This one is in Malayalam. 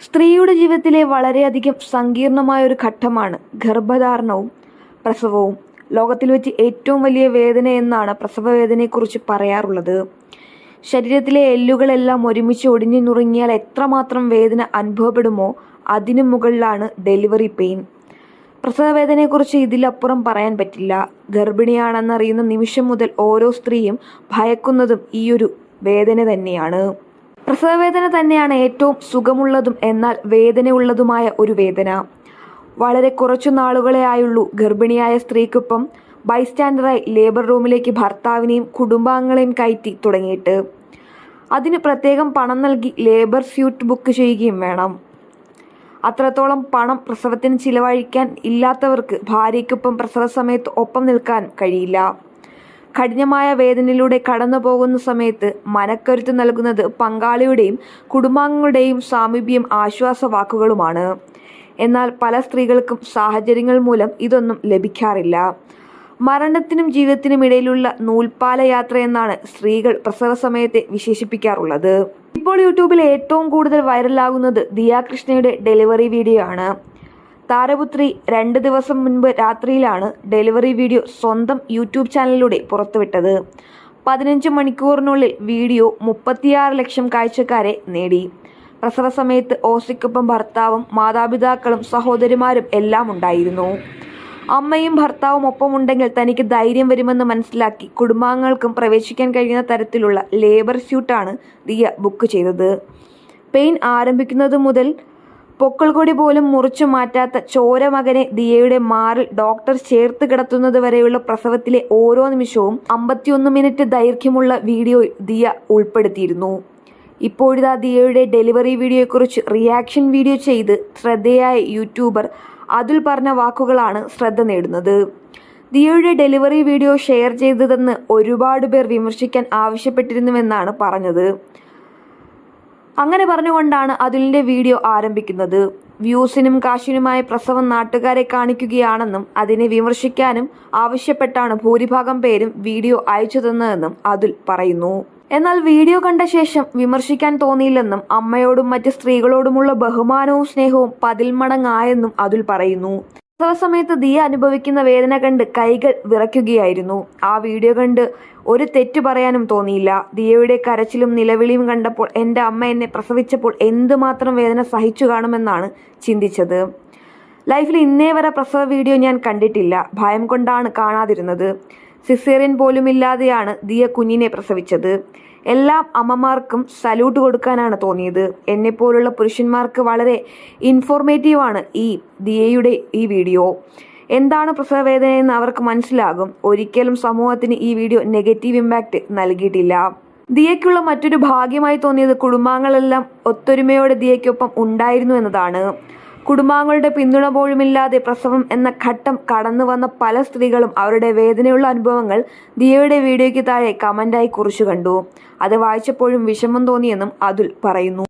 സ്ത്രീയുടെ ജീവിതത്തിലെ വളരെയധികം സങ്കീർണമായ ഒരു ഘട്ടമാണ് ഗർഭധാരണവും പ്രസവവും. ലോകത്തിൽ വെച്ച് ഏറ്റവും വലിയ വേദന എന്നാണ് പ്രസവ വേദനയെക്കുറിച്ച് പറയാറുള്ളത്. ശരീരത്തിലെ എല്ലുകളെല്ലാം ഒരുമിച്ച് ഒടിഞ്ഞു നുറുങ്ങിയാൽ എത്രമാത്രം വേദന അനുഭവപ്പെടുമോ അതിനു മുകളിലാണ് ഡെലിവറി പെയിൻ. പ്രസവവേദനയെക്കുറിച്ച് ഇതിലപ്പുറം പറയാൻ പറ്റില്ല. ഗർഭിണിയാണെന്നറിയുന്ന നിമിഷം മുതൽ ഓരോ സ്ത്രീയും ഭയക്കുന്നതും ഈയൊരു വേദന തന്നെയാണ്. പ്രസവവേദന തന്നെയാണ് ഏറ്റവും സുഖമുള്ളതും എന്നാൽ വേദനയുള്ളതുമായ ഒരു വേദന. വളരെ കുറച്ചു നാളുകളെ ആയുള്ളൂ ഗർഭിണിയായ സ്ത്രീക്കൊപ്പം ബൈസ്റ്റാൻഡറായി ലേബർ റൂമിലേക്ക് ഭർത്താവിനെയും കുടുംബാംഗങ്ങളെയും കയറ്റി തുടങ്ങിയിട്ട്. അതിന് പ്രത്യേകം പണം നൽകി ലേബർ സ്യൂട്ട് ബുക്ക് ചെയ്യുകയും വേണം. അത്രത്തോളം പണം പ്രസവത്തിന് ചിലവഴിക്കാൻ ഇല്ലാത്തവർക്ക് ഭാര്യയ്ക്കൊപ്പം പ്രസവ സമയത്ത് ഒപ്പം നിൽക്കാൻ കഴിയില്ല. കഠിനമായ വേദനയിലൂടെ കടന്നു പോകുന്ന സമയത്ത് മനക്കരുത്ത് നൽകുന്നത് പങ്കാളിയുടെയും കുടുംബാംഗങ്ങളുടെയും സാമീപ്യം ആശ്വാസ വാക്കുകളുമാണ് എന്നാൽ പല സ്ത്രീകൾക്കും സാഹചര്യങ്ങൾ മൂലം ഇതൊന്നും ലഭിക്കാറില്ല. മരണത്തിനും ജീവിതത്തിനും ഇടയിലുള്ള നൂൽപ്പാല യാത്ര എന്നാണ് സ്ത്രീകൾ പ്രസവ സമയത്തെ വിശേഷിപ്പിക്കാറുള്ളത്. ഇപ്പോൾ യൂട്യൂബിൽ ഏറ്റവും കൂടുതൽ വൈറലാകുന്നത് ദിയാകൃഷ്ണയുടെ ഡെലിവറി വീഡിയോ ആണ്. താരപുത്രി രണ്ട് ദിവസം മുൻപ് രാത്രിയിലാണ് ഡെലിവറി വീഡിയോ സ്വന്തം യൂട്യൂബ് ചാനലിലൂടെ പുറത്തുവിട്ടത്. പതിനഞ്ച് മണിക്കൂറിനുള്ളിൽ വീഡിയോ മുപ്പത്തിയാറ് ലക്ഷം കാഴ്ചക്കാരെ നേടി. പ്രസവ സമയത്ത് ഓസിക്കൊപ്പം ഭർത്താവും മാതാപിതാക്കളും സഹോദരിമാരും എല്ലാം ഉണ്ടായിരുന്നു. അമ്മയും ഭർത്താവും ഒപ്പമുണ്ടെങ്കിൽ തനിക്ക് ധൈര്യം വരുമെന്ന് മനസ്സിലാക്കി കുടുംബാംഗങ്ങൾക്കും പ്രവേശിക്കാൻ കഴിയുന്ന തരത്തിലുള്ള ലേബർ സ്യൂട്ടാണ് ദിയ ബുക്ക് ചെയ്തത്. പെയിൻ ആരംഭിക്കുന്നത് മുതൽ പൊക്കിൾക്കൊടി പോലും മുറിച്ചു മാറ്റാത്ത ചോര മകനെ ദിയയുടെ മാറിൽ ഡോക്ടർ ചേർത്ത് കിടത്തുന്നത് വരെയുള്ള പ്രസവത്തിലെ ഓരോ നിമിഷവും അമ്പത്തിയൊന്ന് മിനിറ്റ് ദൈർഘ്യമുള്ള വീഡിയോ ദിയ ഉൾപ്പെടുത്തിയിരുന്നു. ഇപ്പോഴിതാ ദിയയുടെ ഡെലിവറി വീഡിയോയെക്കുറിച്ച് റിയാക്ഷൻ വീഡിയോ ചെയ്ത് ശ്രദ്ധയായ യൂട്യൂബർ അതിൽ പറഞ്ഞ വാക്കുകളാണ് ശ്രദ്ധ നേടുന്നത്. ദിയയുടെ ഡെലിവറി വീഡിയോ ഷെയർ ചെയ്തതെന്ന് ഒരുപാട് പേർ വിമർശിക്കാൻ ആവശ്യപ്പെട്ടിരുന്നുവെന്നാണ് പറഞ്ഞത്. അങ്ങനെ പറഞ്ഞുകൊണ്ടാണ് അതുലിന്റെ വീഡിയോ ആരംഭിക്കുന്നത്. വ്യൂസിനും കാശിനുമായി പ്രസവം നാട്ടുകാരെ കാണിക്കുകയാണെന്നും അതിനെ വിമർശിക്കാനും ആവശ്യപ്പെട്ടാണ് ഭൂരിഭാഗം പേരും വീഡിയോ അയച്ചു തന്നതെന്നും അതുൽ പറയുന്നു. എന്നാൽ വീഡിയോ കണ്ട ശേഷം വിമർശിക്കാൻ തോന്നിയില്ലെന്നും അമ്മയോടും മറ്റ് സ്ത്രീകളോടുമുള്ള ബഹുമാനവും സ്നേഹവും പതിൽ മടങ്ങായെന്നും അതുൽ പറയുന്നു. പ്രസവ സമയത്ത് ദിയ അനുഭവിക്കുന്ന വേദന കണ്ട് കൈകൾ വിറയ്ക്കുകയായിരുന്നു. ആ വീഡിയോ കണ്ട് ഒരു തെറ്റു പറയാനും തോന്നിയില്ല. ദിയയുടെ കരച്ചിലും നിലവിളിയും കണ്ടപ്പോൾ എന്റെ അമ്മ എന്നെ പ്രസവിച്ചപ്പോൾ എന്തുമാത്രം വേദന സഹിച്ചു കാണുമെന്നാണ് ചിന്തിച്ചത്. ലൈഫിൽ ഇന്നേ വരെ പ്രസവ വീഡിയോ ഞാൻ കണ്ടിട്ടില്ല. ഭയം കൊണ്ടാണ് കാണാതിരുന്നത്. സിസേറിയൻ പോലുമില്ലാതെയാണ് ദിയ കുഞ്ഞിനെ പ്രസവിച്ചത്. എല്ലാ അമ്മമാർക്കും സല്യൂട്ട് കൊടുക്കാനാണ് തോന്നിയത്. എന്നെപ്പോലുള്ള പുരുഷന്മാർക്ക് വളരെ ഇൻഫോർമേറ്റീവാണ് ഈ ദിയയുടെ ഈ വീഡിയോ. എന്താണ് പ്രസവവേദന എന്ന് അവർക്ക് മനസ്സിലാകും. ഒരിക്കലും സമൂഹത്തിന് ഈ വീഡിയോ നെഗറ്റീവ് ഇമ്പാക്റ്റ് നൽകിയിട്ടില്ല. ദിയയ്ക്കുള്ള മറ്റൊരു ഭാഗ്യമായി തോന്നിയത് കുടുംബാംഗങ്ങളെല്ലാം ഒത്തൊരുമയോടെ ദിയയ്ക്കൊപ്പം ഉണ്ടായിരുന്നു എന്നതാണ്. കുടുംബാംഗങ്ങളുടെ പിന്തുണ പോലുമില്ലാതെ പ്രസവം എന്ന ഘട്ടം കടന്നു വന്ന പല സ്ത്രീകളും അവരുടെ വേദനയുള്ള അനുഭവങ്ങൾ ദിയയുടെ വീഡിയോയ്ക്ക് താഴെ കമന്റായി കുറിച്ചു കണ്ടു. അത് വായിച്ചപ്പോഴും വിഷമം തോന്നിയെന്നും അതുൽ പറയുന്നു.